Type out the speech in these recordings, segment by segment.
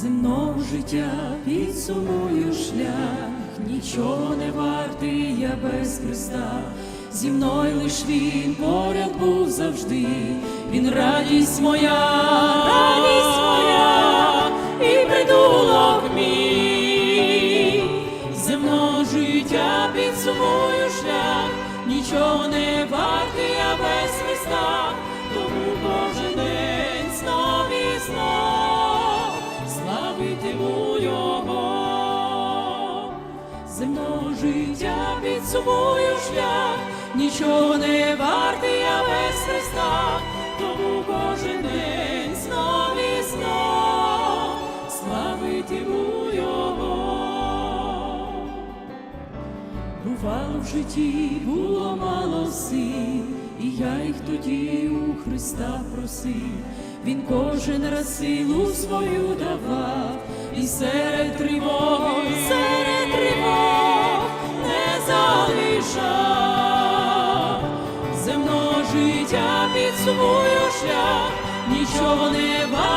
Земного життя підсумую шлях, нічого не вартий я без Христа. Зі мною лиш він поряд був завжди, він радість моя, радість моя, і притулок мій. Земного життя підсумую шлях, нічого не вартий я без Христа, Земного життя підсумую шлях, нічого не вартий я без Христа, тому кожен день знов і знов славитиму Його. Бувало в житті, було мало сил, і я їх тоді у Христа просив. Він кожен раз силу свою давав, і серед тривог, підсумую шлях, нічого не вартий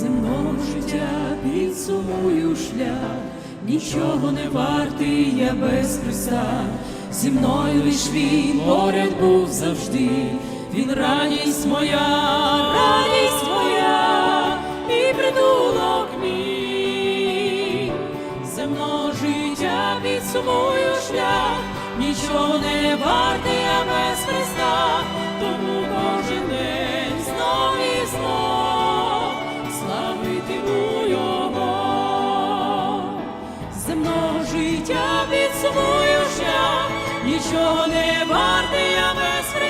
земного життя підсумую шлях, нічого не вартий я без Христа, зі мною лиш він поряд був завжди, він радість моя, радість моя, і притулок мій, земного життя підсумую шлях, нічого не вартий я без Христа, тому нічого не вартий я без